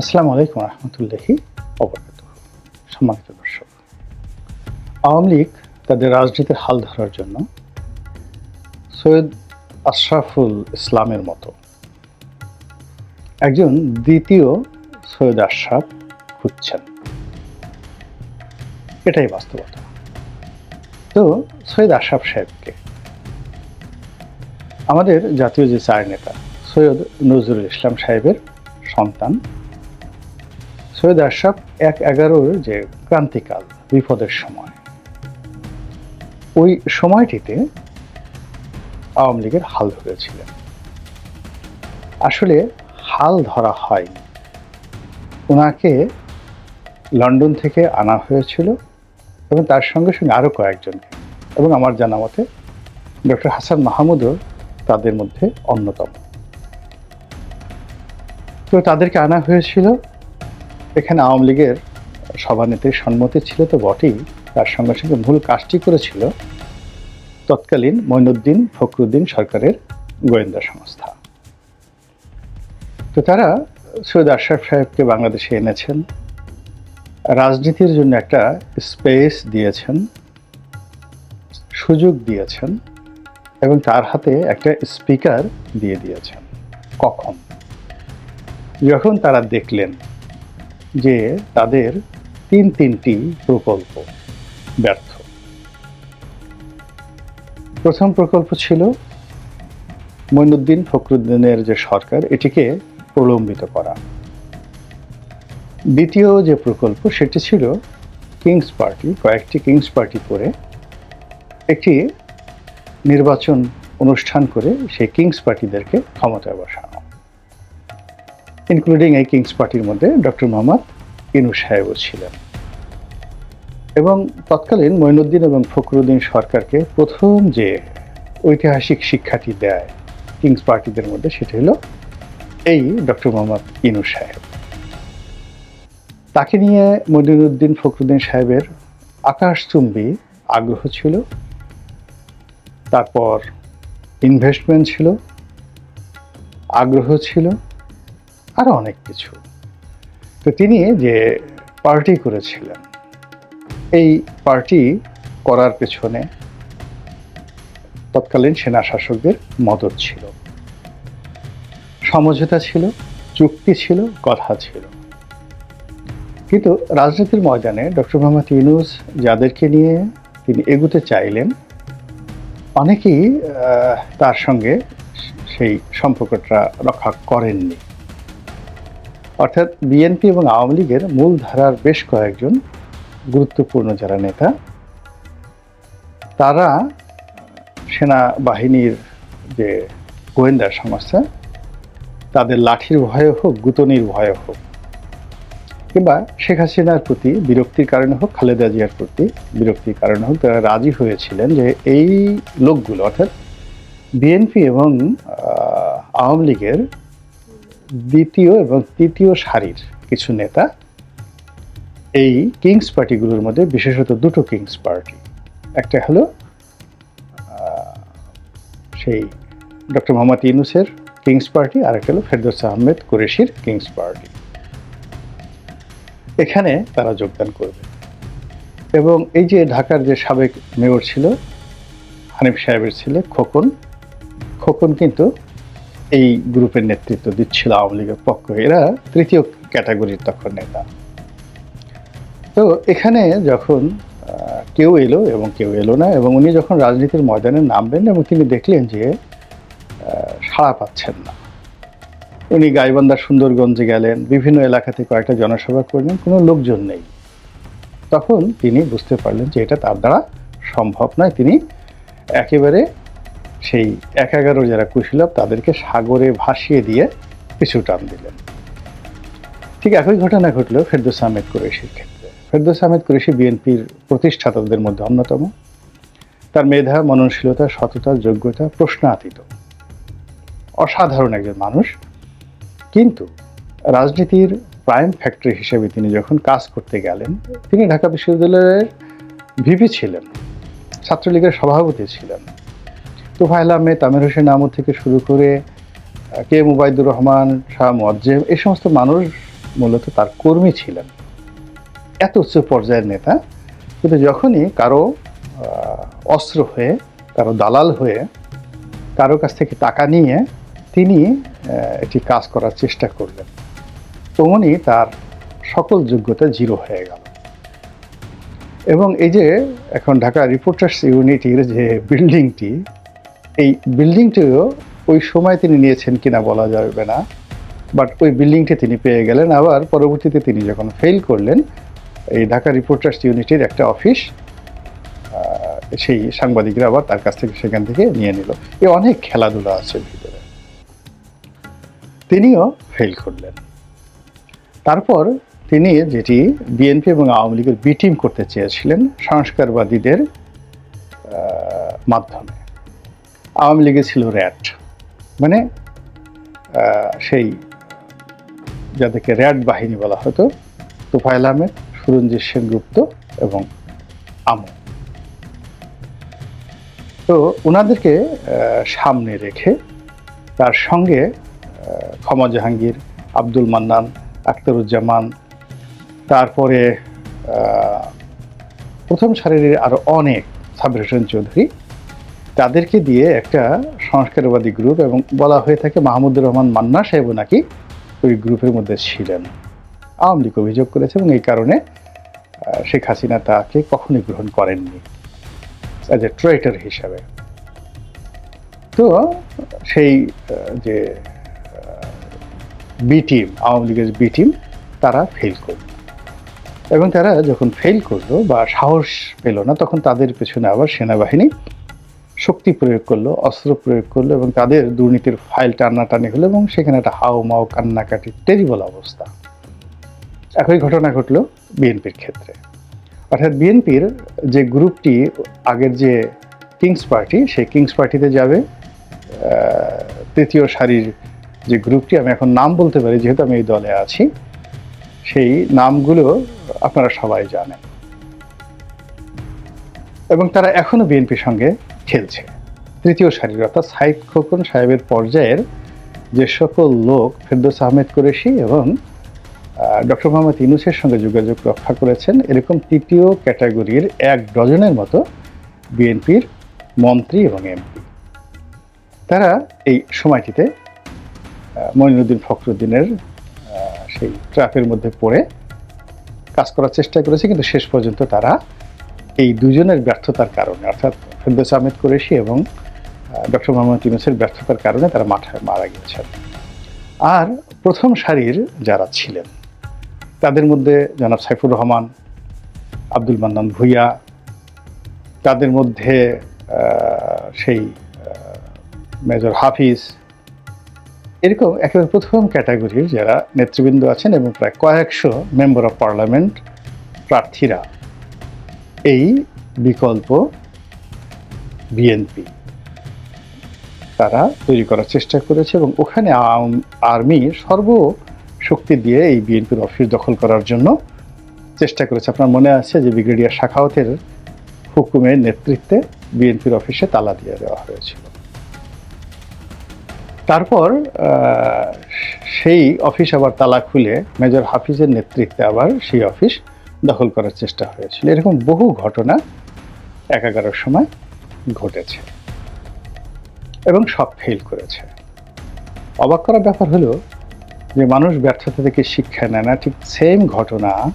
আসসালামু আলাইকুম রহমতুল্লাহি অবরকাত সম্মানিত দর্শক, আওয়ামী লীগ তাদের রাজনীতির হাল ধরার জন্য সৈয়দ আশরাফুল ইসলামের মতো একজন দ্বিতীয় সৈয়দ আশরাফ খুঁজছেন। এটাই বাস্তবতা। তো সৈয়দ আশরাফ সাহেবকে আমাদের জাতীয় যে চার নেতা, সৈয়দ নজরুল ইসলাম সাহেবের সন্তান সৈয়দ আশরাফ এক এগারোর যে ক্রান্তিকাল, বিপদের সময়। ওই সময়টিতে আওয়ামী লীগের হাল ধরেছিলেন। আসলে হাল ধরা হয়নি। ওনাকে লন্ডন থেকে আনা হয়েছিল এবং তার সঙ্গে সঙ্গে আরও কয়েকজনকে এবং আমার জানা মতে ডক্টর হাসান মাহমুদও তাদের মধ্যে অন্যতম। তো তাদেরকে আনা হয়েছিল এখানে আওয়ামী লীগের সভানেত্রীর সম্মতি ছিল তো বটেই, তার সঙ্গে সঙ্গে মূল কাজটি করেছিল তৎকালীন মঈনুদ্দিন ফখরুদ্দিন সরকারের গোয়েন্দা সংস্থা। তো তারা সৈয়দ আশরাফ সাহেবকে বাংলাদেশে এনেছেন, রাজনীতির জন্য একটা স্পেস দিয়েছেন, সুযোগ দিয়েছেন এবং তার হাতে একটা স্পিকার দিয়ে দিয়েছেন। কখন? যখন তারা দেখলেন যে তাদের তিন তিনটি প্রকল্প ব্যর্থ। প্রথম প্রকল্প ছিল মঈনুদ্দিন ফখরুদ্দিনের যে সরকার, এটিকে প্রলম্বিত করা। দ্বিতীয় যে প্রকল্প, সেটি ছিল কিংস পার্টি, কয়েকটি কিংস পার্টি করে একটি নির্বাচন অনুষ্ঠান করে সেই কিংস পার্টিদেরকে ক্ষমতায় বসানো ইনক্লুডিং এই কিংস পার্টির মধ্যে ডক্টর মোহাম্মদ ইনু সাহেবও ছিলেন। এবং তৎকালীন মঈনুদ্দিন এবং ফখরুদ্দিন সরকারকে প্রথম যে ঐতিহাসিক শিক্ষাটি দেয় কিংস পার্টিদের মধ্যে, সেটি হলো এই ডক্টর মোহাম্মদ ইনু সাহেব তাকে নিয়ে মদিনুদ্দিন ফখরুদ্দিন সাহেবের আকাশচুম্বী আগ্রহ ছিল। তারপর ইনভেস্টমেন্ট ছিল। আগ্রহ ছিল। আরও অনেক কিছু। তো তিনি যে পার্টি করেছিলেন, এই পার্টি করার পেছনে তৎকালীন সেনা শাসকদের মদত ছিল। সমঝোতা ছিল, চুক্তি ছিল, কথা ছিল। কিন্তু রাজনীতির ময়দানে ডক্টর মোহাম্মদ ইউনুস যাদেরকে নিয়ে তিনি এগুতে চাইলেন, অনেকেই তার সঙ্গে সেই সম্পর্কটা রক্ষা করেননি। অর্থাৎ বিএনপি এবং আওয়ামী লীগের মূল ধারার বেশ কয়েকজন গুরুত্বপূর্ণ যারা নেতা, তারা সেনাবাহিনীর যে গোয়েন্দা সংস্থা, তাদের লাঠির ভয়ে হোক, গুতনির ভয়ে হোক, কিংবা শেখ হাসিনার প্রতি বিরক্তির কারণে হোক, খালেদা জিয়ার প্রতি বিরক্তির কারণে হোক, তারা রাজি হয়েছিলেন যে এই লোকগুলো, অর্থাৎ বিএনপি এবং আওয়ামী লীগের দ্বিতীয় এবং তৃতীয় সারির কিছু নেতা এই কিংস পার্টিগুলোর মধ্যে বিশেষত দুটো কিংস পার্টি। একটা হলো সেই ডক্টর মোহাম্মদ ইউনুসের কিংস পার্টি আর একটা হলো ফেরদৌস আহমেদ কুরেশির কিংস পার্টি। এখানে তারা যোগদান করবে। এবং এই যে ঢাকার যে সাবেক মেয়র ছিল, হানিফ সাহেবের ছেলে খোকন খোকন কিন্তু এই গ্রুপের নেতৃত্ব দিচ্ছিল আওয়ামী লীগের পক্ষ এরা তৃতীয় ক্যাটাগরির তখন নেতা। তো এখানে যখন কেউ এলো এবং কেউ এলো না এবং উনি যখন রাজনীতির ময়দানে নামবেন এবং তিনি দেখলেন যে সাড়া পাচ্ছেন না। উনি গাইবান্ধার সুন্দরগঞ্জে গেলেন, বিভিন্ন এলাকাতে কয়েকটা জনসভা করলেন, কোনো লোকজন নেই। তখন তিনি বুঝতে পারলেন যে এটা তার দ্বারা সম্ভব নয়। তিনি একেবারে সেই এক এগারো যারা কুশীলভ তাদেরকে সাগরে ভাসিয়ে দিয়ে পিছু টান দিলেন। ঠিক একই ঘটনা ঘটল ফেরদৌস আহমেদ কুরেশির ক্ষেত্রে। ফেরদৌস আহমেদ কুরেশি বিএনপির প্রতিষ্ঠাতাদের মধ্যে অন্যতম। তার মেধা, মননশীলতা, সততা, যোগ্যতা প্রশ্নাতীত। অসাধারণ একজন মানুষ। কিন্তু রাজনীতির প্রাইম ফ্যাক্টরি হিসেবে তিনি যখন কাজ করতে গেলেন, তিনি ঢাকা বিশ্ববিদ্যালয়ের ভিপি ছিলেন, ছাত্রলীগের সভাপতি ছিলেন। তোফায়েল আহমেদ তামির হোসেন আহমদ থেকে শুরু করে কে মুবাইদুর রহমান, শাহ মোয়াজ্জেম, এই সমস্ত মানুষ মূলত তার কর্মী ছিলেন। এত উচ্চ পর্যায়ের নেতা, কিন্তু যখনই কারও অস্ত্র হয়ে, কারও দালাল হয়ে, কারও কাছ থেকে টাকা নিয়ে তিনি এটি কাজ করার চেষ্টা করলেন তমনি তার সকল যোগ্যতা জিরো হয়ে গেল। এবং এই যে এখন ঢাকা রিপোর্টার্স ইউনিটির যে বিল্ডিংটি এই বিল্ডিংটিও ওই সময় তিনি নিয়েছেন কিনা বলা যাবে না বাট ওই বিল্ডিংটি তিনি পেয়ে গেলেন। আবার পরবর্তীতে তিনি যখন ফেল করলেন, এই ঢাকা রিপোর্টার্স ইউনিটির একটা অফিস সেই সাংবাদিকরা আবার তার কাছ থেকে সেখান থেকে নিয়ে নিল। এ অনেক খেলাধুলা আছে ভিতরে। তিনিও ফেল করলেন। তারপর তিনি যেটি বিএনপি এবং আওয়ামী লীগের বি টিম করতে চেয়েছিলেন, সংস্কারবাদীদের মাধ্যমে। আওয়ামী লীগে ছিল র্যাট মানে সেই যাদেরকে র্যাট বাহিনী বলা হতো, তোফায়েল আহমেদ, সুরঞ্জিত সেনগুপ্ত এবং আমু। তো ওনাদেরকে সামনে রেখে তার সঙ্গে ক্ষমা জাহাঙ্গীর, আব্দুল মান্নান, আখতারুজ্জামান, তারপরে প্রথম সারির আরও অনেক সাবির হোসেন চৌধুরী তাদেরকে দিয়ে একটা সংস্কারবাদী গ্রুপ এবং বলা হয়ে থাকে মাহমুদুর রহমান মান্না সাহেবও নাকি ওই গ্রুপের মধ্যে ছিলেন। আওয়ামী লীগ অভিযোগ করেছে এবং এই কারণে শেখ হাসিনা তাকে কখনোই গ্রহণ করেননি অ্যাজ এ ট্রেটার হিসাবে। তো সেই যে বি টিম আওয়ামী লীগের বি টিম তারা ফেল করল। এবং তারা যখন ফেল করল বা সাহস পেল না, তখন তাদের পেছনে আবার সেনাবাহিনী শক্তি প্রয়োগ করল, অস্ত্র প্রয়োগ করল এবং তাদের দুর্নীতির ফাইল টানাটানি হলো এবং সেখানে একটা হাও মাও কান্নাকাটি টেরিবল অবস্থা। একই ঘটনা ঘটলো বিএনপির ক্ষেত্রে। অর্থাৎ বিএনপির যে গ্রুপটি, আগের যে কিংস পার্টি সেই কিংস পার্টিতে যাবে তৃতীয় সারির যে গ্রুপটি, আমি এখন নাম বলতে পারি, যেহেতু আমি এই দলে আছি, সেই নামগুলো আপনারা সবাই জানেন। এবং তারা এখনও বিএনপির সঙ্গে খেলছে। তৃতীয় সারির অর্থাৎ সাইদ খোকন সাহেবের পর্যায়ের যে সকল লোক ফেরদৌস আহমেদ কুরেশি এবং ডক্টর মোহাম্মদ ইউনুসের সঙ্গে যোগাযোগ রক্ষা করেছেন, এরকম তৃতীয় ক্যাটাগরির এক ডজনের মতো বিএনপির মন্ত্রী এবং এমপি। তারা এই সময়টিতে মঈনুদ্দিন ফখরুদ্দিনের সেই ট্র্যাপের মধ্যে পড়ে কাজ করার চেষ্টা করেছে, কিন্তু শেষ পর্যন্ত তারা এই দুজনের ব্যর্থতার কারণে, অর্থাৎ ফেরদৌস আহমেদ কুরেশি এবং ডক্টর মোহাম্মদ ইউনুসের ব্যর্থতার কারণে তারা মাঠে মারা গিয়েছেন। আর প্রথম সারির যারা ছিলেন, তাদের মধ্যে জনাব সাইফুর রহমান, আব্দুল মান্নান ভুইয়া, তাদের মধ্যে সেই মেজর হাফিজ, এরকম একেবারে প্রথম ক্যাটাগরির যারা নেতৃবৃন্দ আছেন এবং প্রায় কয়েকশো মেম্বার অফ পার্লামেন্ট প্রার্থীরা এই বিকল্প বিএনপি। তারা তৈরি করার চেষ্টা করেছে এবং ওখানে আওয়াম- সর্ব শক্তি দিয়ে এই বিএনপির অফিস দখল করার জন্য চেষ্টা করেছে। আপনার মনে আছে যে ব্রিগেডিয়ার শাখাওয়াতের হুকুমের নেতৃত্বে বিএনপির অফিসে তালা দিয়ে দেওয়া হয়েছিল। তারপর সেই অফিস আবার তালা খুলে মেজর হাফিজের নেতৃত্বে আবার সেই অফিস দখল করার চেষ্টা হয়েছিল। এরকম বহু ঘটনা এক এগারোর সময় ঘটেছে এবং সব ফেল করেছে। অবাক করার ব্যাপার হলো যে মানুষ ব্যর্থতা থেকে শিক্ষা নেয় না, ঠিক সেম ঘটনা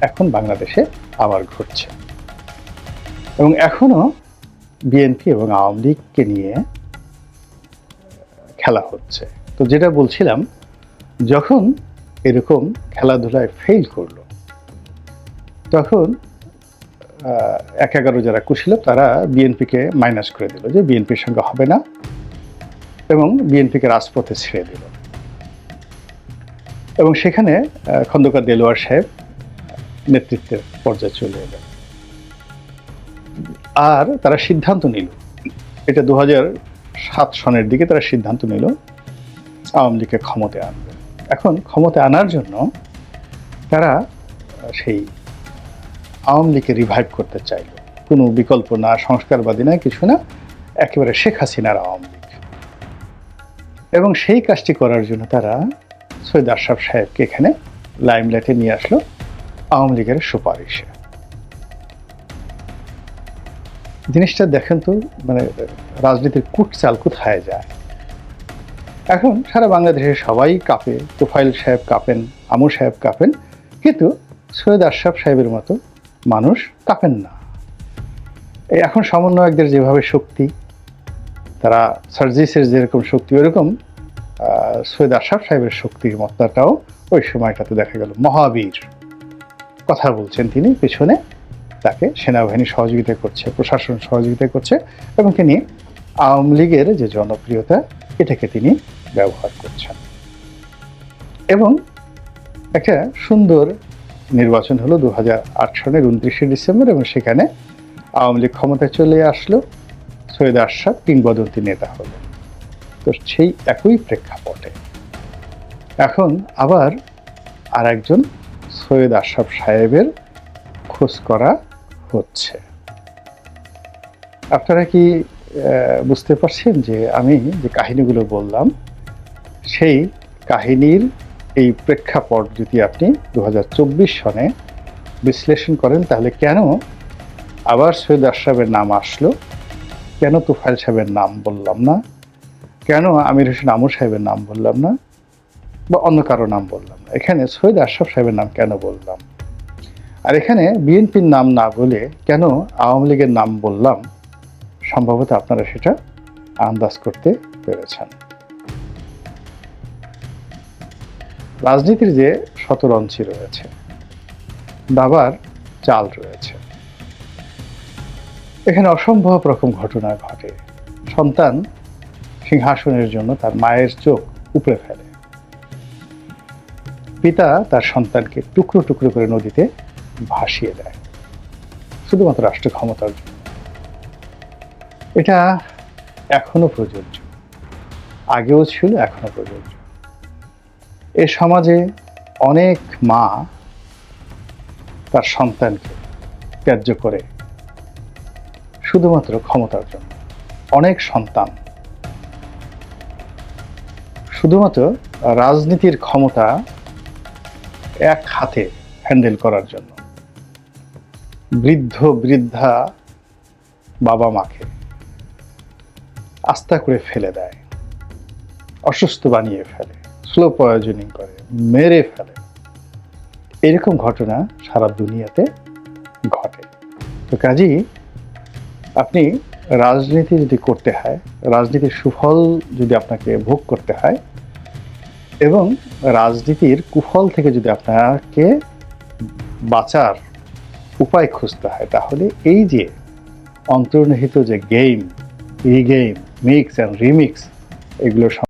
এখন বাংলাদেশে আবার ঘটছে। এবং এখনও বিএনপি এবং আওয়ামী লীগকে নিয়ে খেলা হচ্ছে। তো যেটা বলছিলাম, যখন এরকম খেলাধুলায় ফেল করল, তখন এক এগারো যারা কুশীল তারা বিএনপিকে মাইনাস করে দিল যে বিএনপির সঙ্গে হবে না এবং বিএনপিকে রাজপথে ছেড়ে দিল। এবং সেখানে খন্দকার দেলোয়ার সাহেব নেতৃত্বের পর্যায়ে চলে এলেন। আর তারা সিদ্ধান্ত নিল, এটা দু সাত সনের দিকে তারা সিদ্ধান্ত নিল, আওয়ামী লীগকে ক্ষমতায় আনবে। এখন ক্ষমতায় আনার জন্য তারা সেই আওয়ামী লীগকে রিভাইভ করতে চাইল। কোনো বিকল্প না, সংস্কারবাদী না, কিছু না, একেবারে শেখ হাসিনার আওয়ামী লীগ। এবং সেই কাজটি করার জন্য তারা সৈয়দ আশরাফ সাহেবকে এখানে লাইমলাইটে নিয়ে আসলো আওয়ামী লীগের সুপারিশে। জিনিসটা দেখেন তো মানে রাজনীতির কুটচাল কোথায় যায়? এখন সারা বাংলাদেশে সবাই কাঁপে, তোফাইল সাহেব কাঁপেন, আমু সাহেব কাঁপেন, কিন্তু সৈয়দ আশরাফ সাহেবের মতো মানুষ কাঁপেন না। এখন সমন্বয়কদের যেভাবে শক্তি, তারা সার্জিসের যেরকম শক্তি ওরকম সৈয়দ আশরাফ সাহেবের শক্তির মাত্রাটাও ওই সময়টাতে দেখা গেল। মহাবীর কথা বলছেন তিনি, পেছনে তাকে সেনাবাহিনী সহযোগিতা করছে, প্রশাসন সহযোগিতা করছে এবং তিনি আওয়ামী লীগের যে জনপ্রিয়তা, এটাকে তিনি ব্যবহার করছেন। এবং একটা সুন্দর নির্বাচন হলো দু সনের উনত্রিশে ডিসেম্বর এবং সেখানে আওয়ামী লীগ ক্ষমতায় চলে আসলো। সৈয়দ আশরাফ কিংবদন্তি নেতা হলো তো সেই একই প্রেক্ষাপটে। এখন আবার আর একজন সৈয়দ আশরাফ সাহেবের খোঁজ করা হচ্ছে। আপনারা কি বুঝতে পারছেন যে আমি যে কাহিনীগুলো বললাম, সেই কাহিনীর এই প্রেক্ষাপট যদি আপনি দু হাজার চব্বিশ সনে বিশ্লেষণ করেন, তাহলে কেন আবার সৈয়দ আশরাফের নাম আসলো? কেন তুফাইল সাহেবের নাম বললাম না? কেন আমির হোসেন আমর সাহেবের নাম বললাম না? বা অন্য কারও নাম বললাম না? এখানে সৈয়দ আশরাফ সাহেবের নাম কেন বললাম? আর এখানে বিএনপির নাম না বলে কেন আওয়ামী লীগের নাম বললাম? সম্ভবত আপনারা সেটা আন্দাজ করতে পেরেছেন। রাজনীতির যে শতরঞ্চি রয়েছে, দাবার চাল রয়েছে। এখানে অসম্ভব রকম ঘটনা ঘটে। সন্তান সিংহাসনের জন্য তার মায়ের চোখ উপড়ে ফেলে। পিতা তার সন্তানকে টুকরো টুকরো করে নদীতে ভাসিয়ে দেয়, শুধুমাত্র রাষ্ট্র ক্ষমতার জন্য। এটা এখনও প্রযোজ্য। আগেও ছিল, এখনও প্রযোজ্য। এ সমাজে অনেক মা তার সন্তানকে ত্যায্য করে শুধুমাত্র ক্ষমতার জন্য। অনেক সন্তান শুধুমাত্র রাজনীতির ক্ষমতা এক হাতে হ্যান্ডেল করার জন্য। বৃদ্ধ, বৃদ্ধা বাবা মাকে আস্থা করে ফেলে দেয়, অসুস্থ বানিয়ে ফেলে। স্লো পয়জনিং করে, মেরে ফেলে। এরকম ঘটনা সারা দুনিয়াতে ঘটে। তো কাজেই আপনি রাজনীতি যদি করতে হয়, রাজনীতির সুফল যদি আপনাকে ভোগ করতে হয় এবং রাজনীতির কুফল থেকে যদি আপনাকে বাঁচার উপায় খুঁজতে হয়, তাহলে এই যে অন্তর্নিহিত যে গেম ই গেম মিক্স অ্যান্ড রিমিক্স এগুলো